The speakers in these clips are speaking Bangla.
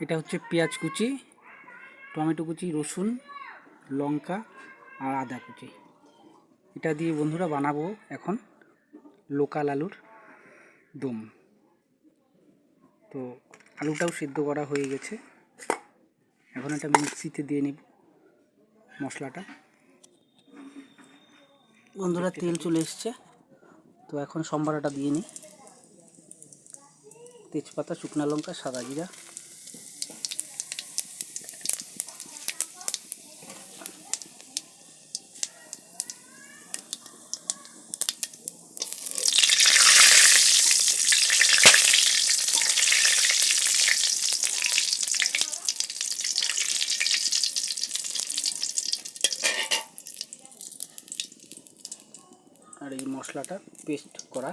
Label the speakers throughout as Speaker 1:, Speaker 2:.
Speaker 1: এটা হচ্ছে পেঁয়াজ কুচি, টমেটো কুচি, রসুন, লঙ্কা আর আদা কুচি। এটা দিয়ে বন্ধুরা বানাবো এখন লোকাল আলুর দম। তো আলুটাও সিদ্ধ করা হয়ে গেছে। এখন এটা মিক্সিতে দিয়ে নিব মশলাটা। বন্ধুরা তেল চলে এসছে। তো এখন সম্বারাটা দিয়ে নিই। তেজপাতা, শুকনো লঙ্কা, সাদা জিরা। আর এই মশলাটা পেস্ট করা।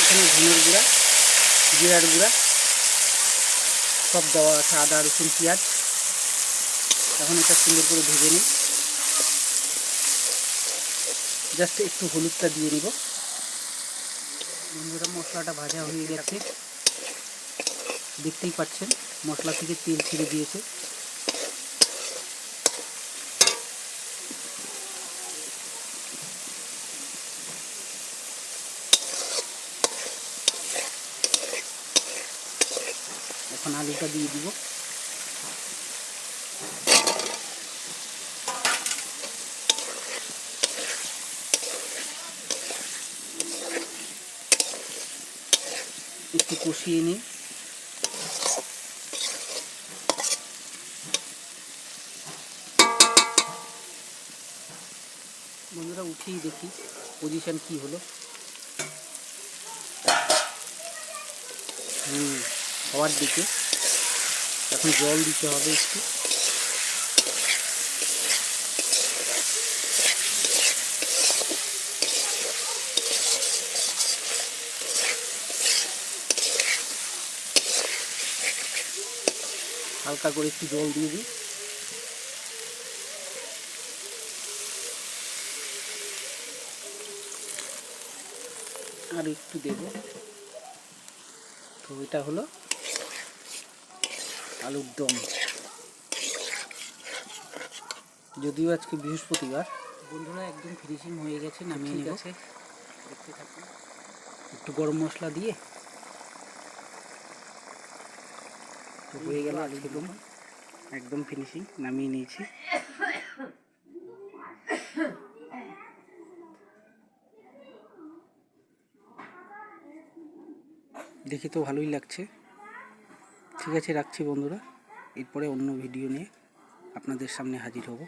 Speaker 1: এখানে ধনের গুঁড়া, জিরার গুঁড়া, সব দেওয়া আছে, আদা, রসুন, পেঁয়াজ। এখন এটা সুন্দর করে ভেজে নিই। জাস্ট একটু হলুদটা দিয়ে নিব। বন্ধুরা, মশলাটা ভাজা হয়ে গেছে। দেখতেই পাচ্ছেন, মশলা থেকে তেল ছেড়ে দিয়েছে। এখন আলুটা দিয়ে দিব। একটু কষিয়ে নিই। বন্ধুরা উঠেই দেখি পজিশন কি হলো। হুম। হওয়ার দিকে। এখন জল দিতে হবে একটু। হালকা করে একটু জল দিয়ে দিই। আর একটু দেব। তো এটা হলো আলুর দম। যদিও আজকে বৃহস্পতিবার। বন্ধুরা একদম ফিনিশিং হয়ে গেছে নামিয়ে নেব। আছে। দেখতে থাকুন। একটু গরম মশলা দিয়ে। হয়ে গেল আলুর দম। একদম ফিনিশিং নামিয়ে নিয়েছি। দেখে তো ভালোই লাগছে। ঠিক আছে রাখছি বন্ধুরা। এরপরে অন্য ভিডিও নিয়ে আপনাদের সামনে হাজির হব।